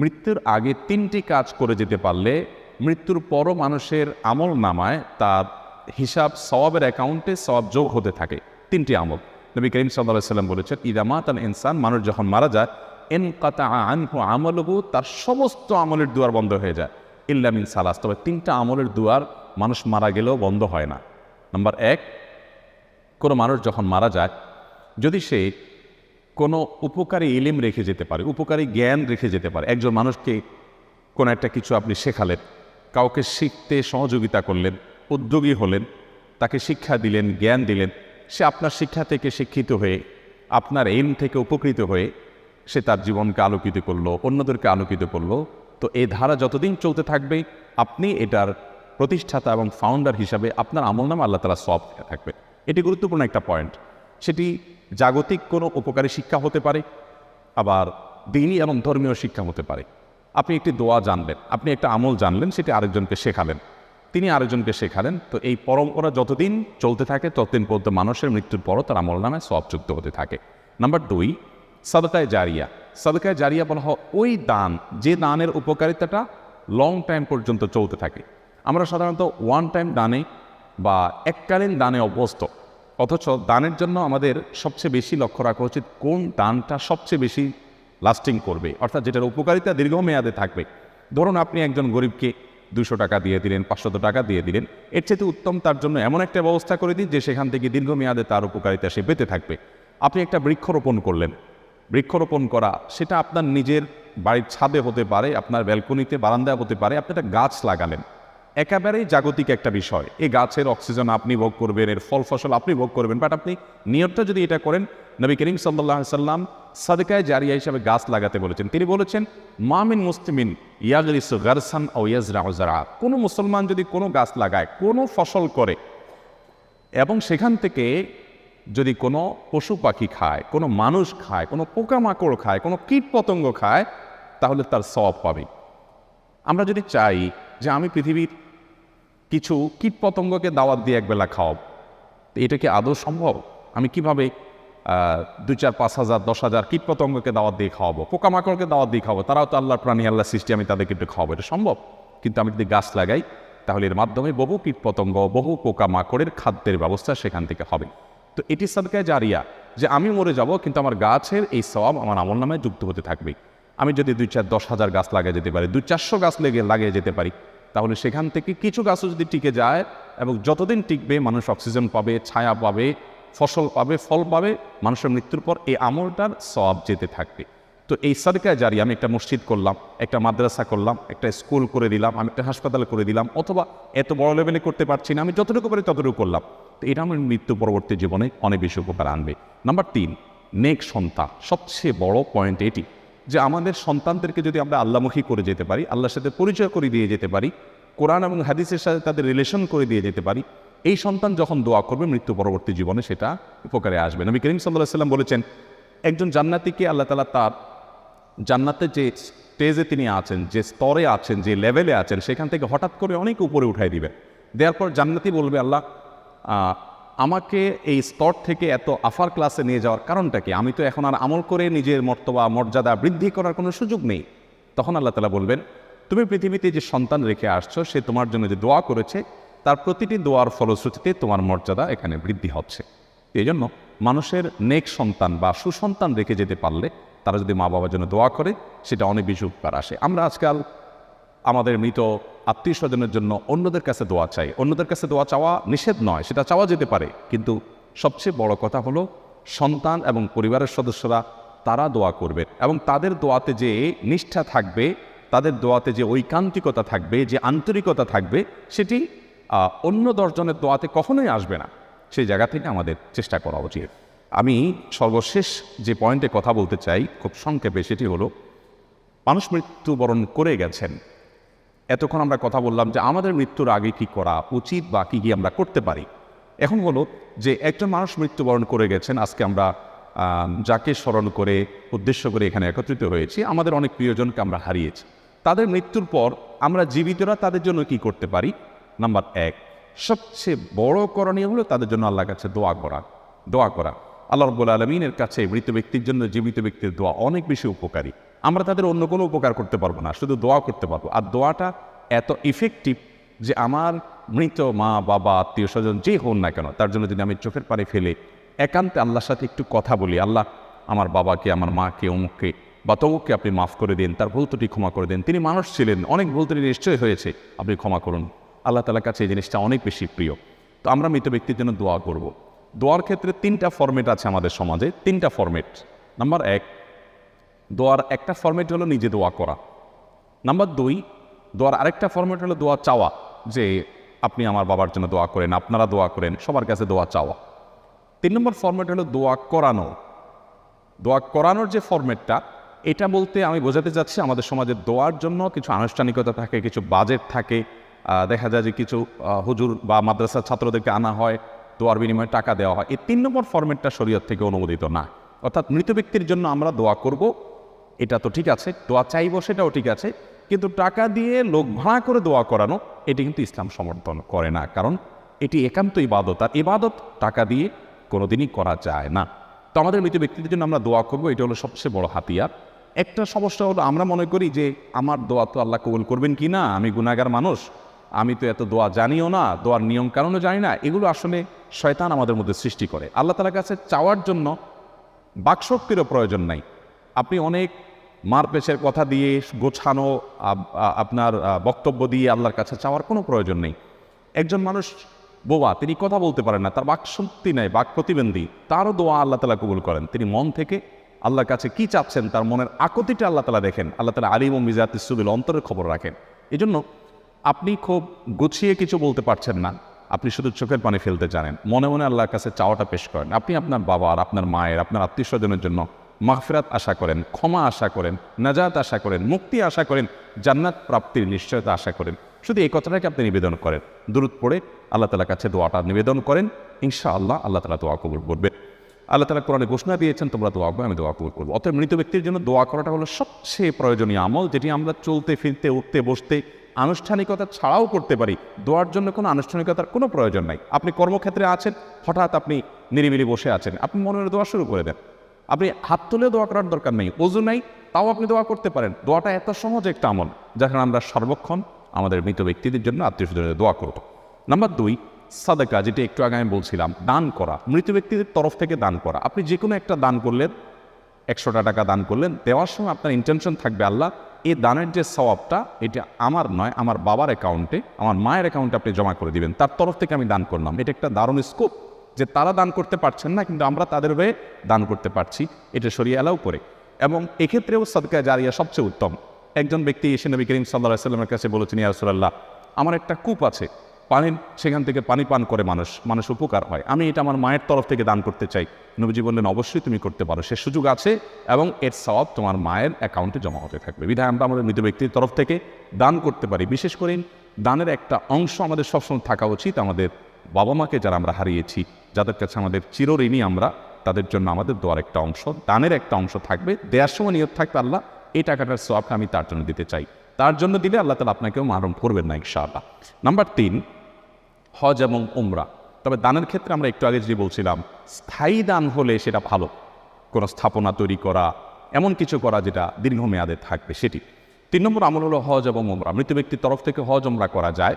মৃত্যুর আগে তিনটি কাজ করে যেতে পারলে মৃত্যুর পরও মানুষের আমল নামায় তার হিসাব সবাবের অ্যাকাউন্টে সওয়াব যোগ হতে থাকে, তিনটি আমল। নবী করিম সাল্লাহ সাল্লাম বলেছেন ইদামাত আল ইনসান, মানুষ যখন মারা যায় এন কাতা আনহু আমলহু, তার সমস্ত আমলের দুয়ার বন্ধ হয়ে যায়। ইল্লামিন সালাস তবে তিনটা আমলের দুয়ার মানুষ মারা গেলেও বন্ধ হয় না। নাম্বার এক, কোনো মানুষ যখন মারা যায়, যদি সে কোনো উপকারী ইলিম রেখে যেতে পারে, উপকারী জ্ঞান রেখে যেতে পারে। একজন মানুষকে কোনো একটা কিছু আপনি শেখালেন, কাউকে শিখতে সহযোগিতা করলেন, উদ্যোগী হলেন, তাকে শিক্ষা দিলেন, জ্ঞান দিলেন, সে আপনার শিক্ষা থেকে শিক্ষিত হয়ে, আপনার এম থেকে উপকৃত হয়ে সে তার জীবনকে আলোকিত করল, অন্যদেরকে আলোকিত করল। তো এই ধারা যতদিন চলতে থাকবে, আপনি এটার প্রতিষ্ঠাতা এবং ফাউন্ডার হিসাবে আপনার আমল নাম আল্লাহ তালা সব থাকবে এটি গুরুত্বপূর্ণ একটা পয়েন্ট সেটি জাগতিক কোনো উপকারী শিক্ষা হতে পারে, আবার দিনই এবং ধর্মীয় শিক্ষা হতে পারে। আপনি একটি দোয়া জানলেন, আপনি একটা আমল জানলেন, সেটি আরেকজনকে শেখালেন। তিনি আরেকজনকে শেখালেন, তো এই পরম্পরা যতদিন চলতে থাকে, ততদিন পর্যন্ত মানুষের মৃত্যুর পরও তার আমল নামে সব যুক্ত হতে থাকে। নাম্বার দুই, সাদকায় জারিয়া। সাদকায় জারিয়া বলা হয়, ওই দান, যে দানের উপকারিতাটা লং টাইম পর্যন্ত চলতে থাকে। আমরা সাধারণত ওয়ান টাইম দানে বা এককালীন দানে অভ্যস্ত। অথচ দানের জন্য আমাদের সবচেয়ে বেশি লক্ষ্য রাখা উচিত কোন দানটা সবচেয়ে বেশি লাস্টিং করবে। অর্থাৎ যেটার উপকারিতা দীর্ঘমেয়াদে থাকবে। ধরুন আপনি একজন গরিবকে দুশো টাকা দিয়ে দিলেন, পাঁচশত টাকা দিয়ে দিলেন। এর চেয়ে উত্তম তার জন্য এমন একটা ব্যবস্থা করে দিন যে সেখান থেকে দীর্ঘমেয়াদে তার উপকারিতা সে পেতে থাকবে। আপনি একটা বৃক্ষরোপণ করলেন। বৃক্ষরোপণ করা, সেটা আপনার নিজের বাড়ির ছাদে হতে পারে, আপনার ব্যালকনিতে বারান্দায় হতে পারে, আপনি একটা গাছ লাগালেন। একেবারেই জাগতিক একটা বিষয়। এই গাছের অক্সিজেন আপনি ভোগ করবেন, এর ফল ফসল আপনি ভোগ করবেন বাট আপনি নিয়তটা যদি এটা করেন, নবী করিম সাল্লাহ সাল্লাম সাদকায় জারিয়া হিসাবে গাছ লাগাতে বলেছেন। তিনি বলেছেন মামিন মুসলিমিন ইয়াগলিস গারসান ও ইয়াজরা কোনো মুসলমান যদি কোনো গাছ লাগায়, কোনো ফসল করে, এবং সেখান থেকে যদি কোনো পশু পাখি খায়, কোনো মানুষ খায়, কোনো পোকামাকড় খায়, কোনো কীট পতঙ্গ খায়, তাহলে তার সব পাবে। আমরা যদি চাই যে আমি পৃথিবীর কিছু কীট পতঙ্গকে দাওয়াত দিয়ে একবেলা খাওয়াব। তো এটা কি আদৌ সম্ভব? আমি কীভাবে দুই চার, পাঁচ হাজার, দশ হাজার কীট পতঙ্গকে দাওয়াত দিয়ে খাওয়াবো? পোকামাকড়কে দাওয়াত দিয়ে খাওয়াবো? তারাও তো আল্লাহর প্রাণী আল্লাহ সৃষ্টি, আমি তাদেরকে একটু খাওয়াবো, এটা সম্ভব? কিন্তু আমি যদি গাছ লাগাই, তাহলে এর মাধ্যমে বহু কীট পতঙ্গ বহু পোকামাকড়ের খাদ্যের ব্যবস্থা সেখান থেকে হবে। তো এটি সাদকায় জারিয়া যে আমি মরে যাব, কিন্তু আমার গাছের এই সব আমার আমল নামে যুক্ত হতে থাকবে। আমি যদি দুই চার দশ হাজার গাছ লাগিয়ে যেতে পারি, দুই চারশো গাছ লেগে লাগিয়ে যেতে পারি, তাহলে সেখান থেকে কিছু গাছও যদি টিকে যায় এবং যতদিন টিকবে, মানুষ অক্সিজেন পাবে, ছায়া পাবে, ফসল পাবে, ফল পাবে, মানুষের মৃত্যুর পর এই আমলটার সব যেতে থাকবে। তো এই সাদকায় জারি, আমি একটা মসজিদ করলাম, একটা মাদ্রাসা করলাম, একটা স্কুল করে দিলাম, আমি একটা হাসপাতাল করে দিলাম, অথবা এত বড় লেভেলে করতে পারছি না, আমি যতটুকু পারি ততটুকু করলাম। তো এটা আমার মৃত্যু পরবর্তী জীবনে অনেক বেশি উপকার আনবে। নাম্বার তিন, নেক সন্তান, সবচেয়ে বড় পয়েন্ট এটি। যে আমাদের সন্তানদেরকে যদি আমরা আল্লামুখী করে যেতে পারি, আল্লাহর সাথে পরিচয় করে দিয়ে যেতে পারি, কোরআন এবং হাদিসের সাথে তাদের রিলেশন করে দিয়ে যেতে পারি, এই সন্তান যখন দোয়া করবে, মৃত্যু পরবর্তী জীবনে সেটা উপকারে আসবে। নবী করিম সাল্লাহ সাল্লাম বলেছেন, একজন জান্নাতিকে আল্লাহ তালা তার জান্নাতে যে স্টেজে তিনি আছেন, যে স্তরে আছেন, যে লেভেলে আছেন, সেখান থেকে হঠাৎ করে অনেক উপরে উঠাই দিবেন। দেওয়ার পর জান্নাতি বলবে, আল্লাহ আমাকে এই স্তর থেকে এত আফার ক্লাসে নিয়ে যাওয়ার কারণটা কি? আমি তো এখন আর আমল করে নিজের মর্তবা, মর্যাদা বৃদ্ধি করার কোনো সুযোগ নেই। তখন আল্লাহ তালা বলবেন, তুমি পৃথিবীতে যে সন্তান রেখে আসছো, সে তোমার জন্য যে দোয়া করেছে, তার প্রতিটি দোয়ার ফলশ্রুতিতে তোমার মর্যাদা এখানে বৃদ্ধি হচ্ছে। এই জন্য মানুষের নেক সন্তান বা সুসন্তান রেখে যেতে পারলে, তারা যদি মা বাবার জন্য দোয়া করে, সেটা অনেক বেশি উপকার আসে। আমরা আজকাল আমাদের মৃত আত্মীয় স্বজনের জন্য অন্যদের কাছে দোয়া চাই। অন্যদের কাছে দোয়া চাওয়া নিষেধ নয়, সেটা চাওয়া যেতে পারে। কিন্তু সবচেয়ে বড় কথা হলো, সন্তান এবং পরিবারের সদস্যরা তারা দোয়া করবে এবং তাদের দোয়াতে যে নিষ্ঠা থাকবে, তাদের দোয়াতে যে ঐকান্তিকতা থাকবে, যে আন্তরিকতা থাকবে, সেটি অন্য দশজনের দোয়াতে কখনোই আসবে না। সেই জায়গা থেকে আমাদের চেষ্টা করা উচিত। আমি সর্বশেষ যে পয়েন্টে কথা বলতে চাই, খুব সংক্ষেপে, সেটি হলো, মানুষ মৃত্যুবরণ করে গেছেন। এতক্ষণ আমরা কথা বললাম যে আমাদের মৃত্যুর আগে কি করা উচিত বা কী কী আমরা করতে পারি। এখন হলো যে একজন মানুষ মৃত্যুবরণ করে গেছেন, আজকে আমরা যাকে স্মরণ করে, উদ্দেশ্য করে এখানে একত্রিত হয়েছি, আমাদের অনেক প্রিয়জনকে আমরা হারিয়েছি। তাদের মৃত্যুর পর আমরা জীবিতরা তাদের জন্য কি করতে পারি? নাম্বার এক, সবচেয়ে বড় করণীয় হলো তাদের জন্য আল্লাহ কাছে দোয়া করা। দোয়া করা। আল্লাহ রব্বুল আলমিনের কাছে মৃত ব্যক্তির জন্য জীবিত ব্যক্তির দোয়া অনেক বেশি উপকারী। আমরা তাদের অন্য কোনো উপকার করতে পারব না, শুধু দোয়া করতে পারব। আর দোয়াটা এত ইফেক্টিভ যে আমার মৃত মা, বাবা, আত্মীয় স্বজন যে হন না কেন, তার জন্য যদি আমি চোখের পানি ফেলে একান্তে আল্লাহর সাথে একটু কথা বলি, আল্লাহ আমার বাবাকে, আমার মাকে, অমুককে বা তমুককে আপনি মাফ করে দিন, তার ভুল ত্রুটি ক্ষমা করে দিন। তিনি মানুষ ছিলেন, অনেক ভুল ত্রুটি নিশ্চয়ই হয়েছে, আপনি ক্ষমা করুন। আল্লাহ তালার কাছে এই জিনিসটা অনেক বেশি প্রিয়। তো আমরা মৃত ব্যক্তির জন্য দোয়া করব। দোয়ার ক্ষেত্রে তিনটা ফর্মেট আছে আমাদের সমাজে, তিনটা ফর্মেট নাম্বার এক দোয়ার একটা ফর্মেট হলো নিজে দোয়া করা। নাম্বার দুই, দোয়ার আরেকটা ফর্মেট হলো দোয়া চাওয়া, যে আপনি আমার বাবার জন্য দোয়া করেন, আপনারা দোয়া করেন, সবার কাছে দোয়া চাওয়া। তিন নম্বর ফর্মেট হলো দোয়া করানো। দোয়া করানোর যে ফর্মেটটা এটা বলতে আমি বোঝাতে চাচ্ছি আমাদের সমাজে দোয়ার জন্য কিছু আনুষ্ঠানিকতা থাকে, কিছু বাজেট থাকে। দেখা যায় যে কিছু হুজুর বা মাদ্রাসার ছাত্রদেরকে আনা হয়, দোয়ার বিনিময়ে টাকা দেওয়া হয়। এই তিন নম্বর ফর্মেটটা শরীয়ত থেকে অনুমোদিত না। অর্থাৎ মৃত ব্যক্তির জন্য আমরা দোয়া করব এটা তো ঠিক আছে, দোয়া চাইব সেটাও ঠিক আছে, কিন্তু টাকা দিয়ে লোক ভাড়া করে দোয়া করানো, এটি কিন্তু ইসলাম সমর্থন করে না, কারণ এটি একান্ত ইবাদত, আর ইবাদত টাকা দিয়ে কোনোদিনই করা যায় না। তো আমাদের মৃত ব্যক্তিদের জন্য আমরা দোয়া করব, এটা হলো সবচেয়ে বড় হাতিয়ার। একটা সমস্যা হলো, আমরা মনে করি যে আমার দোয়া তো আল্লাহ কবুল করবেন কি না, আমি গুণাগার মানুষ, আমি তো এত দোয়া জানিও না, দোয়ার নিয়ম কারণও জানি না, এগুলো আসলে শয়তান আমাদের মধ্যে সৃষ্টি করে। আল্লাহ তালার কাছে চাওয়ার জন্য বাকশক্তিরও প্রয়োজন নাই। আপনি অনেক মারপেশের কথা দিয়ে গোছানো আপনার বক্তব্য দিয়ে আল্লাহর কাছে চাওয়ার কোনো প্রয়োজন নেই। একজন মানুষ বোবা, তিনি কথা বলতে পারেন না, তার বাক শক্তি নেই, বাক প্রতিবন্ধী, তারও দোয়া আল্লাহ তালা কবুল করেন। তিনি মন থেকে আল্লাহর কাছে কি চাচ্ছেন, তার মনের আকতিটা আল্লাহ তালা দেখেন, আল্লাহ তালা আলিম ও মিজাত ইসুবিল অন্তরের খবর রাখেন। এই জন্য আপনি খুব গুছিয়ে কিছু বলতে পারছেন না, আপনি শুধু চোখের পানি ফেলতে জানেন, মনে মনে আল্লাহর কাছে চাওয়াটা পেশ করেন। আপনি আপনার বাবার, আপনার মায়ের, আপনার আত্মীয় স্বজনের জন্য মাহফিরাত আশা করেন, ক্ষমা আশা করেন, নাজাত আশা করেন, মুক্তি আশা করেন, জান্নাত প্রাপ্তির নিশ্চয়তা আশা করেন। শুধু এই কথাটাকে আপনি নিবেদন করেন। দূরত পড়ে আল্লাহ তালার কাছে দোয়াটা নিবেদন করেন। ইনশা আল্লাহ আল্লাহ তালা দোয়া কবুল করবে। আল্লাহ তালা কোরআনে ঘোষণা দিয়েছেন, তোমরা দোয়া করো, আমি দোয়া কবুল করব। অতএব মৃত ব্যক্তির জন্য দোয়া করাটা হলো সবচেয়ে প্রয়োজনীয় আমল, যেটি আমরা চলতে, ফিরতে, উঠতে, বসতে, আনুষ্ঠানিকতা ছাড়াও করতে পারি। দোয়ার জন্য কোনো আনুষ্ঠানিকতার কোনো প্রয়োজন নাই। আপনি কর্মক্ষেত্রে আছেন, হঠাৎ আপনি নিরিবিলি বসে আছেন। আপনি মনের দোয়া শুরু করে দেন। আপনি হাত তুলে দোয়া করার দরকার নেই, অজু নাই, তাও আপনি দোয়া করতে পারেন। দোয়াটা এত সহজ একটা আমল যাকে আমরা সর্বক্ষণ আমাদের মৃত ব্যক্তিদের জন্য আত্মীয় স্বজনের দোয়া করব। নাম্বার দুই, সাদাকা, যেটা একটু আগে আমি বলছিলাম, দান করা। মৃত ব্যক্তিদের তরফ থেকে দান করা। আপনি যে কোনো একটা দান করলেন, একশোটা টাকা দান করলেন, দেওয়ার সময় আপনার ইন্টেনশন থাকবে আল্লাহ, এই দানের যে সওয়াবটা, এটা আমার নয়, আমার বাবার অ্যাকাউন্টে আমার মায়ের অ্যাকাউন্টে আপনি জমা করে দিবেন। তার তরফ থেকে আমি দান করলাম। এটা একটা দারুণ স্কোপ যে তারা দান করতে পারছেন না, কিন্তু আমরা তাদের হয়ে দান করতে পারছি। এটা সরিয়ে অ্যালাউ করে। এবং এক্ষেত্রেও সদকা জারিয়া সবচেয়ে উত্তম। একজন ব্যক্তি এসে নবী করিম সাল্লাহ সাল্লামের কাছে বলেছেন ইয়ারসুল্লাহ আমার একটা কূপ আছে। পানি সেখান থেকে পানি পান করে মানুষ মানুষ উপকার হয়। আমি এটা আমার মায়ের তরফ থেকে দান করতে চাই। নবীজি বললেন, অবশ্যই তুমি করতে পারো। সে সুযোগ আছে এবং এর সওয়াব তোমার মায়ের অ্যাকাউন্টে জমা হতে থাকবে। বিধায় আমরা আমাদের মৃত ব্যক্তির তরফ থেকে দান করতে পারি। বিশেষ করে দানের একটা অংশ আমাদের সবসময় থাকা উচিত। আমাদের বাবা মাকে যারা আমরা হারিয়েছি যাদের কাছে আমাদের চিরঋণী আমরা, তাদের জন্য আমাদের দোয়ার একটা অংশ, দানের একটা অংশ থাকবে দেওয়ার সময় নিয়ত থাকবে আল্লাহ, এই টাকাটার সোয়াবটা আমি তার জন্য দিতে চাই। তার জন্য দিলে আল্লাহ তালা আপনাকেও মারণ করবেন না ইনশাআল্লাহ। নাম্বার তিন, হজ এবং উমরা। তবে দানের ক্ষেত্রে আমরা একটু আগে যে বলছিলাম, স্থায়ী দান হলে সেটা ভালো। কোনো স্থাপনা তৈরি করা, এমন কিছু করা যেটা দীর্ঘমেয়াদে থাকবে সেটি। তিন নম্বর আমল হলো হজ এবং উমরা। মৃত ব্যক্তির তরফ থেকে হজ, উমরা করা যায়।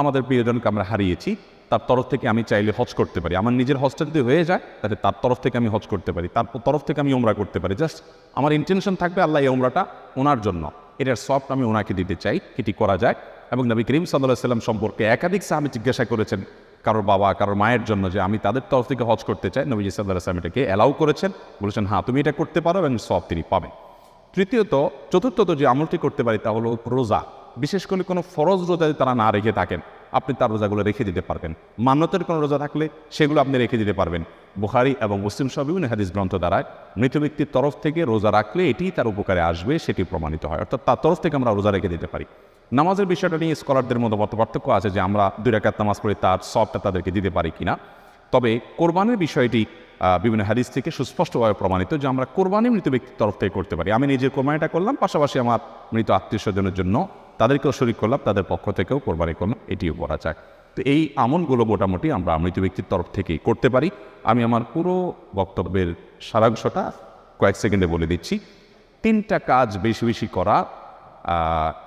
আমাদের প্রিয়জনকে আমরা হারিয়েছি। তার তরফ থেকে আমি চাইলে হজ করতে পারি। আমার নিজের হজটা যদি হয়ে যায় তাহলে তার তরফ থেকে আমি হজ করতে পারি। তার তরফ থেকে আমি ওমরা করতে পারি। জাস্ট আমার ইন্টেনশন থাকবে আল্লাহ এই উমরাটা ওনার জন্য। এটার সফট আমি ওনাকে দিতে চাই এটি করা যায়। এবং নবী করিম সাল্লাহ সাল্লাম সম্পর্কে একাধিক সাহাবি জিজ্ঞাসা করেছেন, কারোর বাবা, কারোর মায়ের জন্য যে আমি তাদের তরফ থেকে হজ করতে চাই। নবীজি সাল্লাহ সাল্লাম এটাকে অ্যালাউ করেছেন। বলেছেন হ্যাঁ তুমি এটা করতে পারো এবং সব তিনি পাবেন। তৃতীয়ত, চতুর্থত যে আমলটি করতে পারি তা হলো রোজা। বিশেষ করে কোনো ফরজ রোজা যদি তারা না রেখে থাকেন আপনি তার রোজাগুলো রেখে দিতে পারবেন। মান্যতের কোনো রোজা থাকলে সেগুলো আপনি রেখে দিতে পারবেন। বুখারি এবং মুসলিম সহ বিভিন্ন হাদিস গ্রন্থ দ্বারায় মৃত ব্যক্তির তরফ থেকে রোজা রাখলে এটিই তার উপকারে আসবে, সেটি প্রমাণিত হয়। অর্থাৎ তার তরফ থেকে আমরা রোজা রেখে দিতে পারি। নামাজের বিষয়টা নিয়ে স্কলারদের মধ্যে মত পার্থক্য আছে যে আমরা দুই রাকাত নামাজ পড়ে তার সবটা তাদেরকে দিতে পারি কিনা। তবে কোরবানের বিষয়টি বিভিন্ন হাদিস থেকে সুস্পষ্টভাবে প্রমাণিত যে আমরা কোরবানি মৃত ব্যক্তির তরফ থেকে করতে পারি। আমি নিজের কোরবানিটা করলাম, পাশাপাশি আমার মৃত আত্মীয় স্বজনের জন্য তাদেরকেও শরিক করলাম, তাদের পক্ষ থেকেও কোরবানি করলাম, এটিও করা যায় তো এই আমলগুলো মোটামুটি আমরা মৃত ব্যক্তির তরফ থেকেই করতে পারি। আমি আমার পুরো বক্তব্যের সারাংশটা কয়েক সেকেন্ডে বলে দিচ্ছি। তিনটা কাজ বেশি বেশি করা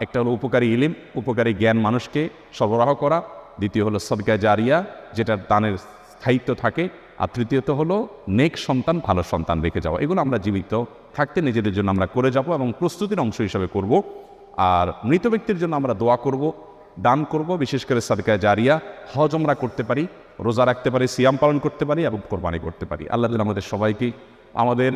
একটা হলো উপকারী ইলিম, উপকারী জ্ঞান মানুষকে সরবরাহ করা, দ্বিতীয় হলো সদকা জারিয়া যেটা দানের স্থায়িত্ব থাকে আর তৃতীয়ত হলো, নেক সন্তান, ভালো সন্তান রেখে যাওয়া। এগুলো আমরা জীবিত থাকতে নিজেদের জন্য আমরা করে যাব এবং প্রস্তুতির অংশ হিসাবে করব। আর মৃত ব্যক্তির জন্য আমরা দোয়া করব, দান করব, বিশেষ করে সদকা জারিয়া, হজ আমরা করতে পারি, রোজা রাখতে পারি, সিয়াম পালন করতে পারি এবং কোরবানি করতে পারি। আল্লাহ আমাদের সবাইকে আমাদের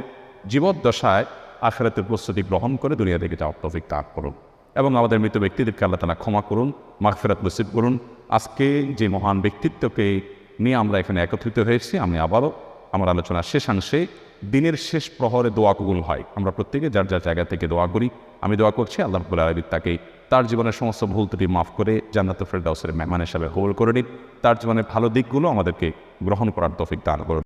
জীবদ্দশায় আখেরাতের প্রস্তুতি গ্রহণ করে দুনিয়া থেকে যাওয়ার তৌফিক দান করুন এবং আমাদের মৃত ব্যক্তিদেরকে আল্লাহ তালা ক্ষমা করুন, মাগফিরাত নসিব করুন। আজকে যে মহান ব্যক্তিত্বকে নিয়ে আমরা এখানে একত্রিত হয়েছি, আমি আবারও আমার আলোচনার শেষাংশে, দিনের শেষ প্রহরে দোয়া কবুল হয়। আমরা প্রত্যেকে যার যার জায়গা থেকে দোয়া করি, আমি দোয়া করছি, আল্লাহ রব্বুল আলমী তাকে তার জীবনের সমস্ত ভুল ত্রুটি মাফ করে জান্নাত ফেরদাউসের মেহমান হিসাবে হোল করে নিন তার জীবনের ভালো দিকগুলো আমাদেরকে গ্রহণ করার তফিক দান করুন।